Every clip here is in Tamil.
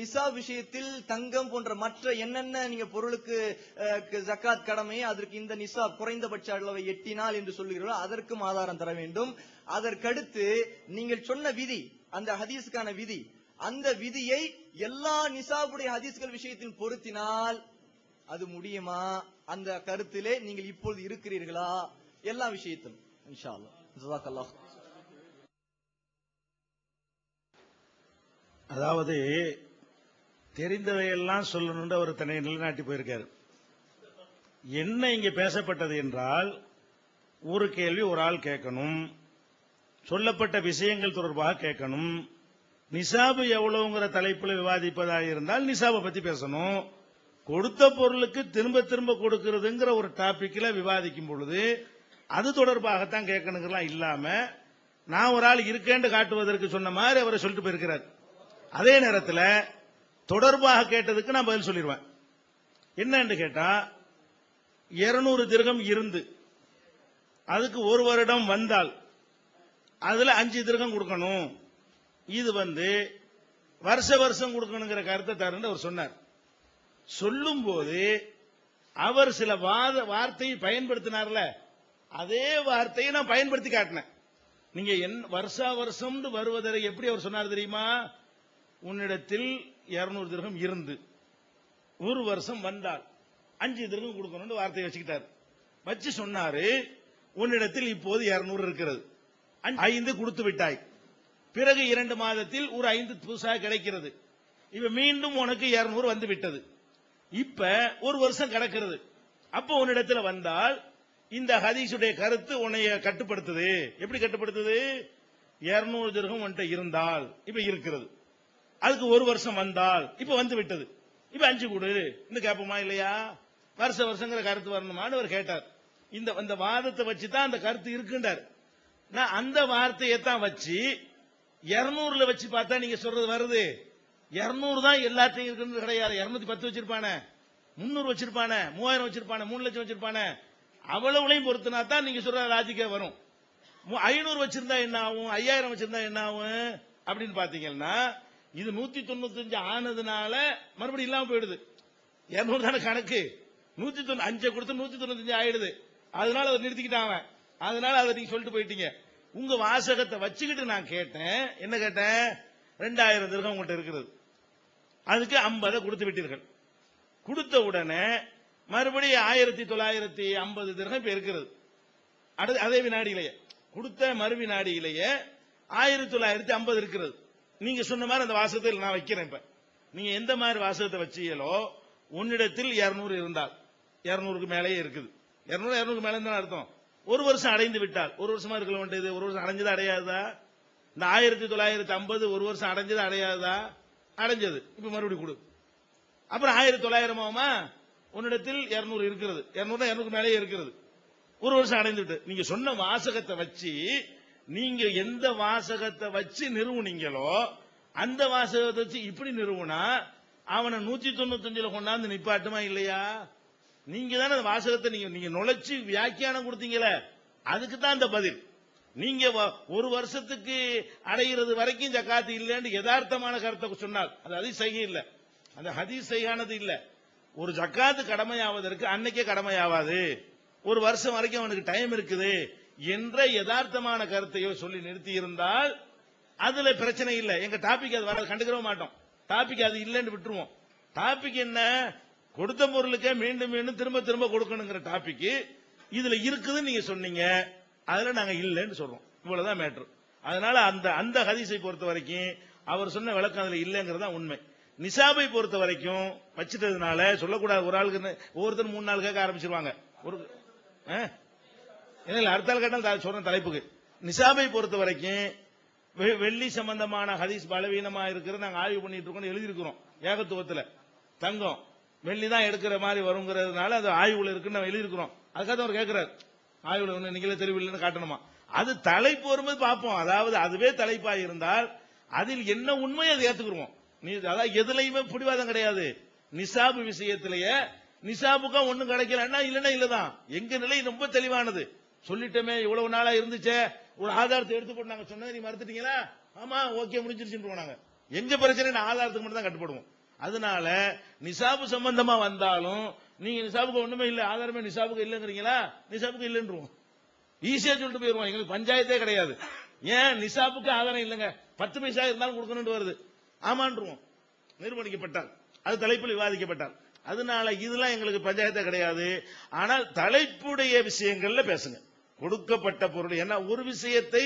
நிசா விஷயத்தில் தங்கம் போன்ற மற்ற என்னென்ன நீங்க பொருளுக்கு ஜக்காத் கடமை அதற்கு இந்த நிசா குறைந்தபட்ச அளவை எட்டினால் என்று சொல்லுகிறீர்களோ அதற்கும் ஆதாரம் தர வேண்டும். அதற்கடுத்து நீங்கள் சொன்ன விதி அந்த ஹதீஸுக்கான விதி அந்த விதியை எல்லா நிசாபுடைய ஹதீஸ்கள் விஷயத்தில் பொருத்தினால் அது முடியுமா? அந்த கருத்திலே நீங்கள் இப்பொழுது இருக்கிறீர்களா? எல்லா விஷயத்திலும் இன்ஷா அல்லாஹ். அதாவது தெரிந்ததையெல்லாம் சொல்லணும்னு அவர் தன்னை நிலைநாட்டி போயிருக்காரு. என்ன இங்க பேசப்பட்டது என்றால் ஒரு கேள்வி ஒரு ஆள் கேட்கணும் சொல்லப்பட்ட விஷயங்கள் தொடர்பாக கேட்கணும் நிசாபு எவ்வளவுங்கிற தலைப்புல விவாதிப்பதாக இருந்தால் நிசாபை பத்தி பேசணும் கொடுத்த பொருளுக்கு திரும்ப திரும்ப கொடுக்கிறதுங்கிற ஒரு டாபிக்ல விவாதிக்கும் பொழுது அது தொடர்பாகத்தான் கேட்கணுங்கிறலாம் இல்லாம நான் ஒரு ஆள் இருக்கேன்னு காட்டுவதற்கு சொன்ன மாதிரி அவரை சொல்லிட்டு போயிருக்கிறார். அதே நேரத்தில் தொடர்பாக கேட்டதுக்கு நான் பதில் சொல்லிடுவேன் என்னன்னு கேட்டா இருநூறு திருகம் இருந்து அதுக்கு ஒரு வருடம் வந்தால் அதுல அஞ்சு திருகம் கொடுக்கணும். இது வந்து வருஷ வருஷம் கொடுக்கணுங்கிற கருத்தை தருன்னு அவர் சொன்னார். சொல்லும் போது அவர் சில வாத வார்த்தையை பயன்படுத்தினார்ல அதே வார்த்தையை நான் பயன்படுத்தி காட்டினேன். நீங்க என் வருஷா வருஷம் வருவதை எப்படி அவர் சொன்னார் தெரியுமா? உன்னிடத்தில் இருநூறு திருகம் இருந்து. ஒரு வருஷம் வந்தால் அஞ்சு திருகம் கொடுக்கணும்னு வார்த்தையை வச்சுக்கிட்டார். வச்சு சொன்னாரு உன்னிடத்தில் இப்போது இருநூறு இருக்கிறது. ஐந்து கொடுத்து விட்டாய். பிறகு இரண்டு மாதத்தில் ஒரு ஐந்து புதுசாக கிடைக்கிறது. இப்ப மீண்டும் உனக்கு இருநூறு வந்து விட்டது. இப்ப ஒரு வருஷம் கிடக்கிறது. அப்போ உன்னிடத்துல வந்தால் இந்த ஹதீஸுடைய கருத்து உன்னைய கட்டுப்படுத்துது. எப்படி கட்டுப்படுத்துது? இருநூறு திருகம் உன்கிட்ட இருந்தால் இப்ப இருக்கிறது. அதுக்கு ஒரு வருஷம் வந்தால் இப்ப வந்து விட்டது. இப்ப அஞ்சு கொடு. இன்னும் கேட்போமா இல்லையா? வருஷ வருஷங்கிற கருத்து வரணுமான்னு அவர் கேட்டார். இந்த அந்த வாதத்தை வச்சு தான் அந்த கருத்து இருக்குண்டார் நான் அந்த வார்த்தையை தான் வச்சு இருநூறுல வச்சு பார்த்தா நீங்க சொல்றது வருது. இருநூறு தான் எல்லாத்தையும் இருக்குன்னு கிடையாது. இருநூத்தி பத்து வச்சிருப்பானே. முன்னூறு வச்சிருப்பானே. மூவாயிரம் வச்சிருப்பானே. மூணு லட்சம் வச்சிருப்பானே. அவ்வளவுலையும் பொறுத்துனா தான் நீங்க சொல்ற லாஜிக்கே வரும். ஐநூறு வச்சிருந்தா என்ன ஆகும்? ஐயாயிரம் வச்சிருந்தா என்ன ஆகும்? அப்படின்னு பாத்தீங்கன்னா இது நூத்தி தொண்ணூத்தஞ்சு ஆனதுனால மறுபடியும் இல்லாம போயிடுது. இருநூறு தானே கணக்கு. நூத்தி தொண்ணூ அஞ்சை கொடுத்து நூத்தி தொண்ணூத்தஞ்சு ஆயிடுது. அதனால அதை நிறுத்திக்கிட்டாங்க அதனால அதை நீங்க சொல்லிட்டு போயிட்டீங்க. உங்க வாசகத்தை வச்சுக்கிட்டு நான் கேட்டேன். என்ன கேட்டேன்? ரெண்டாயிரம் திருகம் உங்கள்கிட்ட இருக்கிறது அதுக்கு ஐம்பதை கொடுத்து விட்டீர்கள். கொடுத்த உடனே மறுபடியும் ஆயிரத்தி தொள்ளாயிரத்தி ஐம்பது திருகம் இப்ப இருக்கிறது அடுத்து அதே வினாடியிலேயே. கொடுத்த மறு வினாடியிலேயே ஆயிரத்தி தொள்ளாயிரத்தி ஐம்பது இருக்கிறது நீங்க சொன்ன மாதிரி அந்த வாசகத்தில் நான் வைக்கிறேன் இப்ப. நீங்க எந்த மாதிரி வாசகத்தை வச்சீங்களோ உன்னிடத்தில் இருநூறு இருந்தால் இருநூறுக்கு மேலேயே இருக்குது. இருநூறு இருநூறுக்கு மேலே தான் அர்த்தம்? ஒரு வருஷம் அடைந்து விட்டால். ஒரு வருஷமா இருக்க வேண்டியது ஒரு வருஷம் அடைஞ்சது அடையாதா இந்த ஆயிரத்தி தொள்ளாயிரத்தி ஐம்பது ஒரு வருஷம் அடைஞ்சது அடையாதா அடைஞ்சது. இப்ப மறுபடியும் கொடு. அப்புறம் ஆயிரத்தி தொள்ளாயிரமாமா உன்னிடத்தில் இருநூறு இருக்கிறது. இருநூறு இருநூறுக்கு மேலேயே இருக்கிறது. ஒரு வருஷம் அடைந்து விட்டு. நீங்க சொன்ன வாசகத்தை வச்சு நீங்க எந்த வாசகத்தை வச்சு நிறுவுனீங்களோ அந்த வாசகத்தை வச்சு இப்படி நிறுவனா அவனை நூத்தி தொண்ணூத்தஞ்சுல கொண்டாந்து நிப்பாட்டுமா இல்லையா? நீங்க தானே அந்த வாசகத்தை நீங்க நீங்க நுழைச்சு வியாக்கியானம் கொடுத்தீங்களே அதுக்கு தான் அந்த பதில். நீங்க வ- ஒரு வருஷத்துக்கு அடைகிறது வரைக்கும் ஜக்காத்து இல்லைன்னு யதார்த்தமான கருத்தை சொன்னால் அது ஹதீஸ் செய்ய இல்லை. அந்த ஹதீஸ் செய்யானது இல்லை. ஒரு ஜக்காத்து கடமையாவதற்கு அன்னைக்கே கடமையாவாது. ஒரு வருஷம் வரைக்கும் அவனுக்கு டைம் இருக்குது. என்ற யதார்த்தமான கருத்தையோ சொல்லி நிறுத்தி இருந்தால் அதுல பிரச்சனை இல்லை. எங்க டாபிக் அது வர கண்டுக்கிறவே மாட்டோம். டாபிக் அது இல்லைன்னு விட்டுருவோம். டாபிக் என்ன? கொடுத்த பொருளுக்கே மீண்டும் மீண்டும் திரும்ப திரும்ப கொடுக்கணுங்கிற டாபிக் இதுல இருக்குதுன்னு நீங்க சொன்னீங்க. அதுல நாங்க இல்லைன்னு சொல்றோம். இவ்வளவுதான் மேட்ரு அதனால அந்த அந்த ஹதீஸை பொறுத்த வரைக்கும் அவர் சொன்ன விளக்கம் அதுல இல்லைங்கிறது தான் உண்மை. நிசாபை பொறுத்த வரைக்கும் வச்சுட்டதுனால சொல்லக்கூடாது. ஒரு ஆளுக்கு ஒவ்வொருத்தரும் மூணு நாள் கேட்க ஆரம்பிச்சிருவாங்க. ஒரு ஆ? இல்ல, அடுத்தால் கேட்டால் சொல்றேன் தலைப்புக்கு. நிசாபை பொறுத்த வரைக்கும் வெ- வெள்ளி சம்பந்தமான ஹதீஸ் பலவீனமா இருக்கிறது நாங்கள் ஆய்வு பண்ணிட்டு இருக்கோம் எழுதியிருக்கிறோம். ஏகத்துவத்தில். தங்கம். வெள்ளி தான் எடுக்கிற மாதிரி வருங்கிறதுனால அது ஆய்வுல இருக்குன்னு நம்ம எழுதியிருக்கிறோம். அதுக்காக தான் அவர் கேட்கிறார் ஆய்வுல ஒண்ணு நீங்களே தெளிவில்லைன்னு காட்டணுமா? அது தலைப்பு வரும்போது பார்ப்போம். அதாவது அதுவே தலைப்பா இருந்தால் அதில் என்ன உண்மையை அதை ஏத்துக்குருவோம். நீ அதாவது எதுலையுமே பிடிவாதம் கிடையாது. நிசாபு விஷயத்திலேயே நிசாபுக்கா ஒன்றும் கிடைக்கலன்னா இல்லைன்னா இல்லதான். எங்க நிலை ரொம்ப தெளிவானது. சொல்லிட்டோமே இவ்வளவு நாளா இருந்துச்சே ஒரு ஆதாரத்தை எடுத்து போட்டு நாங்க சொன்னதை நீ மறுத்துட்டீங்களா? ஆமா ஓகே முடிஞ்சிருச்சுன்னு போனாங்க. எங்க பிரச்சனை ஆதாரத்துக்கு மட்டும் தான் கட்டுப்படுவோம். அதனால நிசாபு சம்பந்தமா வந்தாலும் நீங்க நிசாபுக்கு ஒண்ணுமே இல்ல ஆதாரமே நிசாபுக்கு இல்லைங்கிறீங்களா? நிசாபுக்கு இல்லைன்றோம் ஈஸியா சொல்லிட்டு போயிருவோம். எங்களுக்கு பஞ்சாயத்தே கிடையாது. ஏன்? நிசாபுக்கு ஆதாரம் இல்லைங்க. பத்து பைசா இருந்தாலும் கொடுக்கணும்னு வருது. ஆமான்றுவோம். நிர்பந்திக்கப்பட்டால் அது தலைப்பில் விவாதிக்கப்பட்டால் அதனால இதெல்லாம் எங்களுக்கு பஞ்சாயத்தே கிடையாது. ஆனால் தலைப்புடைய விஷயங்கள்ல பேசுங்க. கொடுக்கப்பட்ட பொருள். ஏன்னா ஒரு விஷயத்தை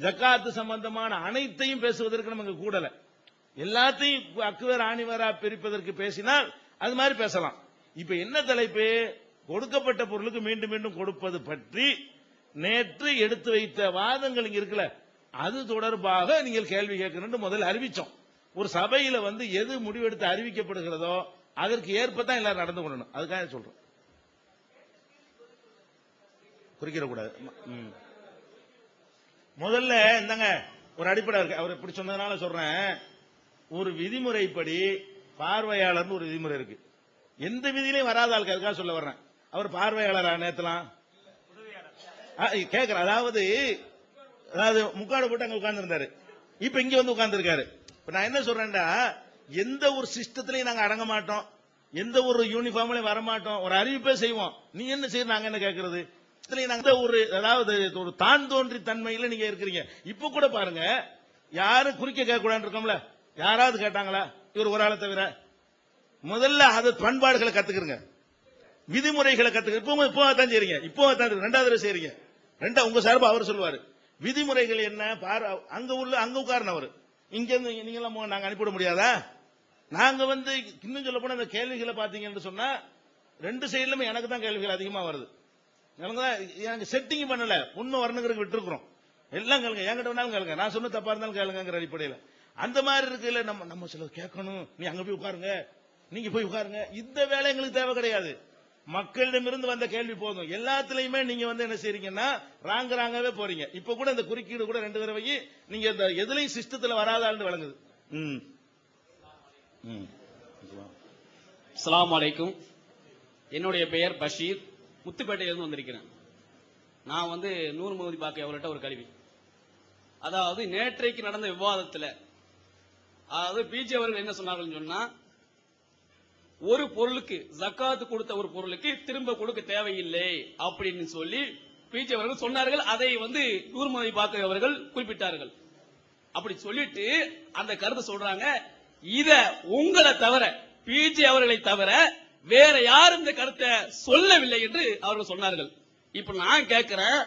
ஜக்காத்து சம்பந்தமான அனைத்தையும் பேசுவதற்கு நமக்கு கூடல. எல்லாத்தையும் அக்குவர் ஆணிவரா பிரிப்பதற்கு பேசினால் அது மாதிரி பேசலாம். இப்ப என்ன தலைப்பு? கொடுக்கப்பட்ட பொருளுக்கு மீண்டும் மீண்டும் கொடுப்பது பற்றி நேற்று எடுத்து வைத்த வாதங்கள் இங்க இருக்குல்ல. அது தொடர்பாக நீங்கள் கேள்வி கேட்கணும் முதல்ல அறிவிச்சோம். ஒரு சபையில வந்து எது முடிவெடுத்து அறிவிக்கப்படுகிறதோ அதற்கு ஏற்பதான் எல்லாரும் நடந்து கொள்ளணும். அதுக்காக சொல்றோம். குறிக்கிற கூடாது முதல்ல இந்தாங்க ஒரு அடிப்படை இருக்கு. அவர் இப்படி சொன்னதுனால சொல்றேன். ஒரு விதிமுறைப்படி பார்வையாளர்னு ஒரு விதிமுறை இருக்கு. எந்த விதியிலையும் வராத ஆளுக்கு அதுக்காக சொல்ல வர்றேன். அவர் பார்வையாளரா நேத்தலாம் கேக்குற. அதாவது அதாவது முக்காடு போட்டு அங்க உட்கார்ந்துருந்தாரு. இப்ப இங்க வந்து உட்கார்ந்துருக்காரு. இப்ப நான் என்ன சொல்றேன்டா எந்த ஒரு சிஸ்டத்திலையும் நாங்க அடங்க மாட்டோம். எந்த ஒரு யூனிஃபார்ம்லயும் வர மாட்டோம் ஒரு அறிவிப்பே செய்வோம். நீ என்ன செய்ய நாங்க என்ன கேக்குறது? இதுலயும் நாங்க ஒரு அதாவது ஒரு தான் தோன்றி தன்மையில நீங்க இருக்கிறீங்க. இப்ப கூட பாருங்க யாரும் குறிக்க கேட்க இருக்கோம்ல? யாராவது கேட்டாங்களா? இவர் ஒரு ஆளை தவிர. முதல்ல அது பண்பாடுகளை கத்துக்கிறங்க விதிமுறைகளை கத்துக்க இப்போ இப்போ தான் செய்றீங்க. இப்போ தான் ரெண்டாவது தடவை செய்றீங்க. ரெண்டா உங்க சார்பு அவர் சொல்லுவாரு. விதிமுறைகள் என்ன? பாரு அங்க உள்ள அங்க உட்காரணும் அவர். இங்க இருந்து நீங்க எல்லாம் நாங்க அனுப்பிவிட முடியாதா? நாங்க வந்து இன்னும் சொல்ல போனா இந்த கேள்விகளை பாத்தீங்கன்னு சொன்னா ரெண்டு சைடுலுமே எனக்கு தான் கேள்விகள் அதிகமா வருது. எனக்கு எனக்கு செட்டிங் பண்ணல. உண்மை வரணுங்கிறதுக்கு விட்டுருக்குறோம். எல்லாம் கேளுங்க. என்கிட்ட வேணாலும் கேளுங்க. நான் சொன்ன தப்பா இருந்தாலும் கேளுங்கிற அடிப்படையில். அந்த மாதிரி இருக்குல்ல நம்ம நம்ம சில கேட்கணும். நீ அங்க போய் உட்காருங்க. நீங்க போய் உட்காருங்க. இந்த வேலை எங்களுக்கு தேவை கிடையாது. மக்களிடமிருந்து வந்த கேள்வி போதும். எல்லாத்துலயுமே நீங்க வந்து என்ன செய்றீங்கன்னா ராங்க ராங்கவே போறீங்க. இப்ப கூட இந்த குறுக்கீடு கூட ரெண்டு தடவை நீங்க இந்த எதுலையும் சிஸ்டத்துல வராதான்னு வழங்குது ம். ம். அஸ்ஸலாமு அலைக்கும். என்னுடைய பெயர் பஷீர். முத்துப்பேட்டையிலிருந்து வந்திருக்கிறேன். நான் வந்து நூறு மோதி பாக்க அவர்கிட்ட ஒரு கல்வி அதாவது நேற்றைக்கு நடந்த விவாதத்தில் அதாவது பிஜே அவர்கள் என்ன சொன்னார்கள் சொன்னா ஒரு பொருளுக்கு ஜக்காத்து கொடுத்த ஒரு பொருளுக்கு திரும்ப கொடுக்க தேவையில்லை அப்படின்னு சொல்லி பிஜே அவர்கள் சொன்னார்கள். அதை வந்து நூறுமதி பாக்க அவர்கள் குறிப்பிட்டார்கள். அப்படி சொல்லிட்டு அந்த கருத்தை சொல்றாங்க. இத உங்களை தவிர பிஜே அவர்களை தவிர வேற யாரும் இந்த கருத்தை சொல்லவில்லை என்று அவர்கள் சொன்னார்கள். இப்ப நான் கேட்கிறேன்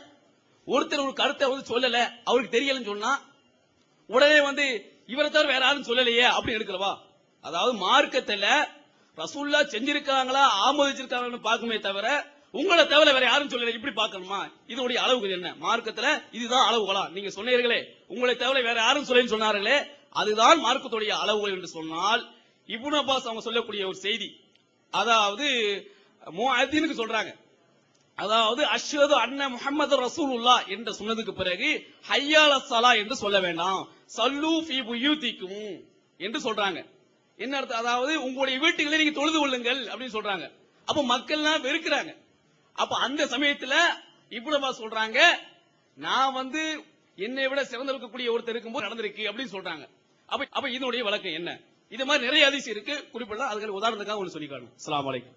ஒருத்தர் ஒரு கருத்தை வந்து சொல்லல அவருக்கு தெரியலன்னு சொன்னா உடனே வந்து இவரை தவிர வேற யாரும் சொல்லலையே அப்படின்னு எடுக்கிறவா? அதாவது மார்க்கத்துல ரசூல்லா செஞ்சிருக்காங்களா ஆமோதிச்சிருக்காங்கன்னு பார்க்குமே தவிர உங்களை தவிர வேற யாரும் சொல்லல இப்படி பார்க்கணுமா? இதனுடைய அளவுகள் என்ன? மார்க்கத்துல இதுதான் அளவுகளா? நீங்க சொன்னீர்களே உங்களை தவிர வேற யாரும் சொல்லலன்னு சொன்னார்களே அதுதான் மார்க்கத்துடைய அளவுகள் என்று சொன்னால் இபுன் அப்பாஸ் அவங்க சொல்லக்கூடிய ஒரு செய்தி. அதாவது முஅத்தினுக்கு சொல்றாங்க. அதாவது அஷ்ஹது அன்ன முஹம்மது ரசூலுல்லா என்று சொன்னதுக்கு பிறகு ஹையால சலா என்று சொல்ல வேண்டாம். சல்லு ஃபி புயூதிக்கும் என்று சொல்றாங்க. என்ன அர்த்தம்? அதாவது உங்களுடைய வீட்டுகளை நீங்க தொழுது கொள்ளுங்கள் அப்படின்னு சொல்றாங்க. அப்ப மக்கள்லாம் வெறுக்கிறாங்க. அப்ப அந்த சமயத்துல இவ்வளவா சொல்றாங்க நான் வந்து என்னை விட சிறந்து இருக்கக்கூடிய ஒருத்தர் இருக்கும்போது நடந்திருக்கு அப்படின்னு சொல்றாங்க. அப்ப அப்ப இதனுடைய வழக்கம் என்ன? இது மாதிரி நிறைய அதிசயம் இருக்கு. குறிப்பிடலாம். அதுக்கு உதாரணத்துக்காக ஒன்று சொல்லி காணும் அஸ்லாம் வலைக்கும்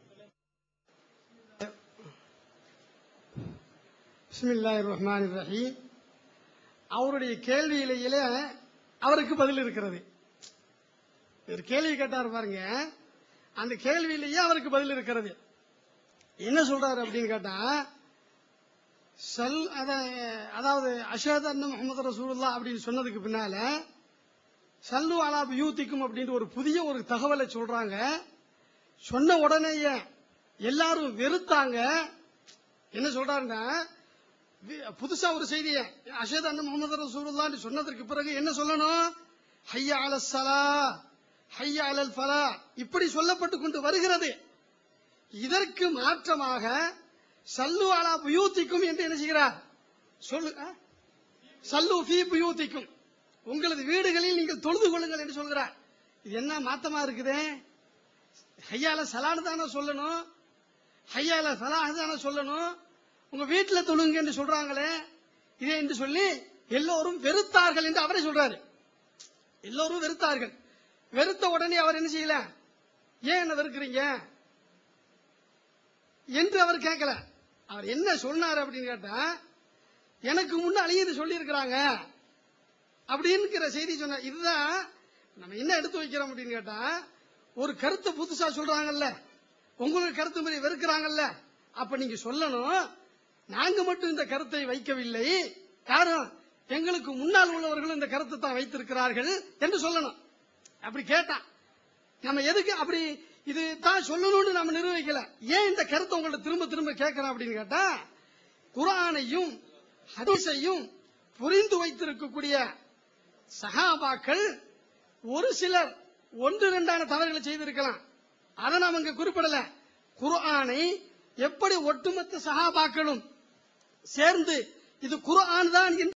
பிஸ்மில்லாஹிர் ரஹ்மானிர் ரஹீம். அவருடைய கேள்வியிலேயே அவருக்கு பதில் இருக்கிறது. ஒரு கேள்வி கேட்டார் பாருங்க. அந்த கேள்வியிலேயே அவருக்கு பதில் இருக்கிறது. என்ன சொல்றாரு அப்படின்னு கேட்டா சல் அதாவது அஷாத் அண்ணன் முகமது ரசூல்லா அப்படின்னு சொன்னதுக்கு பின்னால சல்லு அலா யூத்திக்கும் அப்படின்ற ஒரு புதிய ஒரு தகவலை சொல்றாங்க. சொன்ன உடனேயே எல்லாரும் வெறுத்தாங்க. என்ன சொல்றாருன்னா புதுசா ஒரு செய்தியை அஷத் அண்ணன் முகமது ரசூலுல்லாஹ் சொன்னதற்கு பிறகு என்ன சொல்லணும்? ஹையா அல சலா ஹையா அலல் ஃபலா இப்படி சொல்லப்பட்டு கொண்டு வருகிறது. இதற்கு மாற்றமாக சல்லு அலா புயூத்திக்கும் என்று என்ன செய்கிறார்? சொல்லு ஆ? சல்லு ஃபி புயூத்திக்கும் உங்களது வீடுகளில் நீங்கள் தொழுது கொள்ளுங்கள் என்று சொல்கிறார். இது என்ன மாத்தமா இருக்குது? ஹையால சலான்னு தானே சொல்லணும்? ஹையால சலாஹ் தானே சொல்லணும்? உங்க வீட்டுல தொழுங்க என்று சொல்றாங்களே இதே என்று சொல்லி எல்லோரும் வெறுத்தார்கள் என்று அவரே சொல்றாரு. எல்லோரும் வெறுத்தார்கள். வெறுத்த உடனே அவர் என்ன செய்யல? ஏன் என்ன வெறுக்கிறீங்க? என்று அவர் கேட்கல. அவர் என்ன சொன்னார் அப்படின்னு கேட்டா எனக்கு முன்னாலேயே இது சொல்லி இருக்கிறாங்க அப்படிங்கிற செய்தி சொன்ன இதுதான் நம்ம என்ன எடுத்து வைக்கிறோம் அப்படின்னு கேட்டா ஒரு கருத்தை புதுசா சொல்றாங்கல்ல. உங்களுக்கு கருத்து மாதிரி வெறுக்கிறாங்கல்ல. அப்ப நீங்க சொல்லணும் நாங்க மட்டும் இந்த கருத்தை வைக்கவில்லை. யாரும் எங்களுக்கு முன்னால் உள்ளவர்கள் இந்த கருத்தை தான் வைத்திருக்கிறார்கள் என்று சொல்லணும். அப்படி கேட்டான் நம்ம எதுக்கு அப்படி இது தான் சொல்லணும்னு நம்ம நிர்வகிக்கல. ஏன் இந்த கருத்தை உங்கள்ட்ட திரும்ப திரும்ப கேட்கிறோம் அப்படின்னு கேட்டா குரானையும் ஹதீஸையும் புரிந்து வைத்திருக்கக்கூடிய சஹாபாக்கள் ஒரு சிலர் ஒன்று இரண்டான தவறுகளை செய்திருக்கலாம். அதை நாம் இங்க குறிப்பிடல. குர்ஆனை எப்படி ஒட்டுமொத்த சஹாபாக்களும் சேர்ந்து இது குர்ஆன் தான் என்று